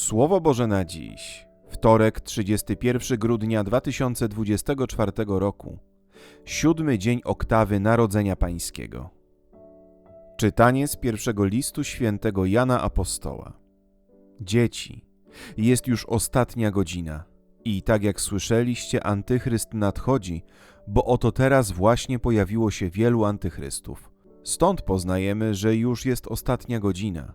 Słowo Boże na dziś, wtorek 31 grudnia 2024 roku, siódmy dzień oktawy Narodzenia Pańskiego. Czytanie z pierwszego listu świętego Jana Apostoła. Dzieci, jest już ostatnia godzina i tak jak słyszeliście, antychryst nadchodzi, bo oto teraz właśnie pojawiło się wielu antychrystów. Stąd poznajemy, że już jest ostatnia godzina.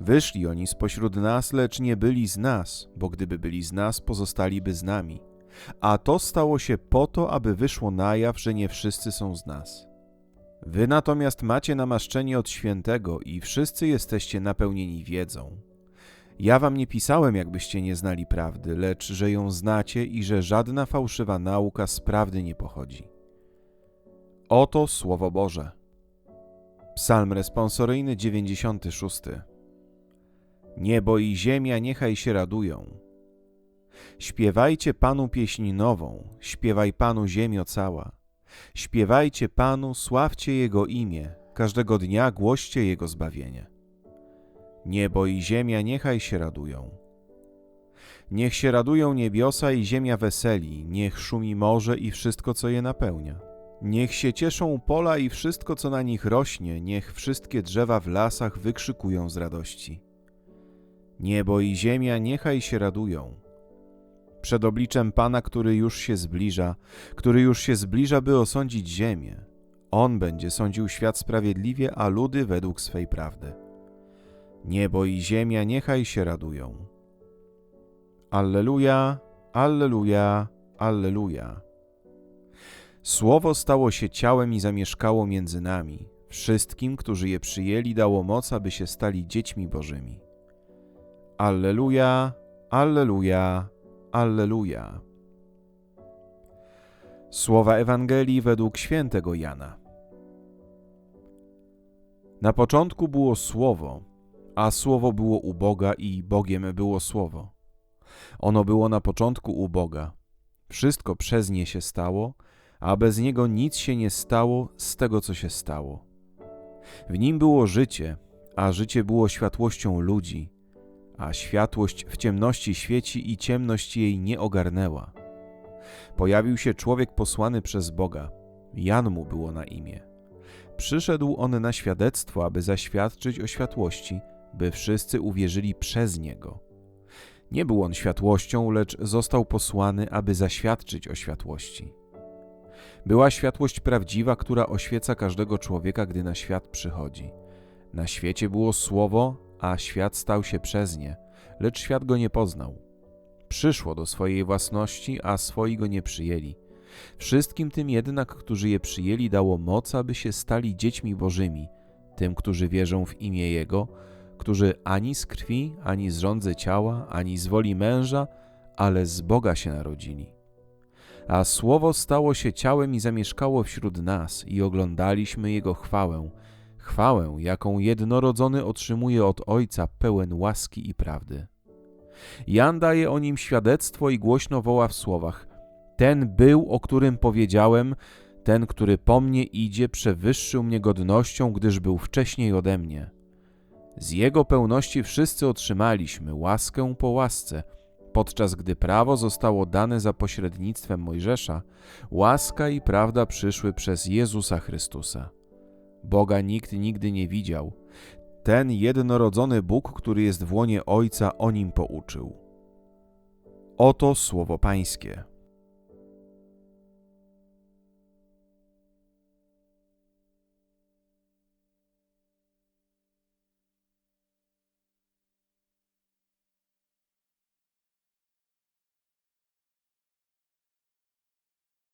Wyszli oni spośród nas, lecz nie byli z nas, bo gdyby byli z nas, pozostaliby z nami. A to stało się po to, aby wyszło na jaw, że nie wszyscy są z nas. Wy natomiast macie namaszczenie od świętego i wszyscy jesteście napełnieni wiedzą. Ja wam nie pisałem, jakbyście nie znali prawdy, lecz że ją znacie i że żadna fałszywa nauka z prawdy nie pochodzi. Oto Słowo Boże. Psalm responsoryjny 96. Niebo i ziemia niechaj się radują. Śpiewajcie Panu pieśń nową, śpiewaj Panu ziemio cała. Śpiewajcie Panu, sławcie Jego imię, każdego dnia głoście Jego zbawienie. Niebo i ziemia niechaj się radują. Niech się radują niebiosa i ziemia weseli, niech szumi morze i wszystko, co je napełnia. Niech się cieszą pola i wszystko, co na nich rośnie, niech wszystkie drzewa w lasach wykrzykują z radości. Niebo i ziemia niechaj się radują. Przed obliczem Pana, który już się zbliża, który już się zbliża, by osądzić ziemię. On będzie sądził świat sprawiedliwie, a ludy według swej prawdy. Niebo i ziemia niechaj się radują. Alleluja, alleluja, alleluja. Słowo stało się ciałem i zamieszkało między nami. Wszystkim, którzy je przyjęli, dało moc, aby się stali dziećmi Bożymi. Alleluja, alleluja, alleluja. Słowa Ewangelii według świętego Jana. Na początku było Słowo, a Słowo było u Boga i Bogiem było Słowo. Ono było na początku u Boga. Wszystko przez nie się stało, a bez niego nic się nie stało z tego, co się stało. W nim było życie, a życie było światłością ludzi, a światłość w ciemności świeci i ciemność jej nie ogarnęła. Pojawił się człowiek posłany przez Boga. Jan mu było na imię. Przyszedł on na świadectwo, aby zaświadczyć o światłości, by wszyscy uwierzyli przez niego. Nie był on światłością, lecz został posłany, aby zaświadczyć o światłości. Była światłość prawdziwa, która oświeca każdego człowieka, gdy na świat przychodzi. Na świecie było słowo, a świat stał się przez nie, lecz świat go nie poznał. Przyszło do swojej własności, a swoi go nie przyjęli. Wszystkim tym jednak, którzy je przyjęli, dało moc, aby się stali dziećmi Bożymi, tym, którzy wierzą w imię Jego, którzy ani z krwi, ani z rządzy ciała, ani z woli męża, ale z Boga się narodzili. A Słowo stało się ciałem i zamieszkało wśród nas, i oglądaliśmy Jego chwałę, chwałę, jaką jednorodzony otrzymuje od Ojca, pełen łaski i prawdy. Jan daje o nim świadectwo i głośno woła w słowach: Ten był, o którym powiedziałem, ten, który po mnie idzie, przewyższył mnie godnością, gdyż był wcześniej ode mnie. Z jego pełności wszyscy otrzymaliśmy łaskę po łasce, podczas gdy prawo zostało dane za pośrednictwem Mojżesza, łaska i prawda przyszły przez Jezusa Chrystusa. Boga nikt nigdy nie widział. Ten jednorodzony Bóg, który jest w łonie Ojca, o nim pouczył. Oto słowo Pańskie.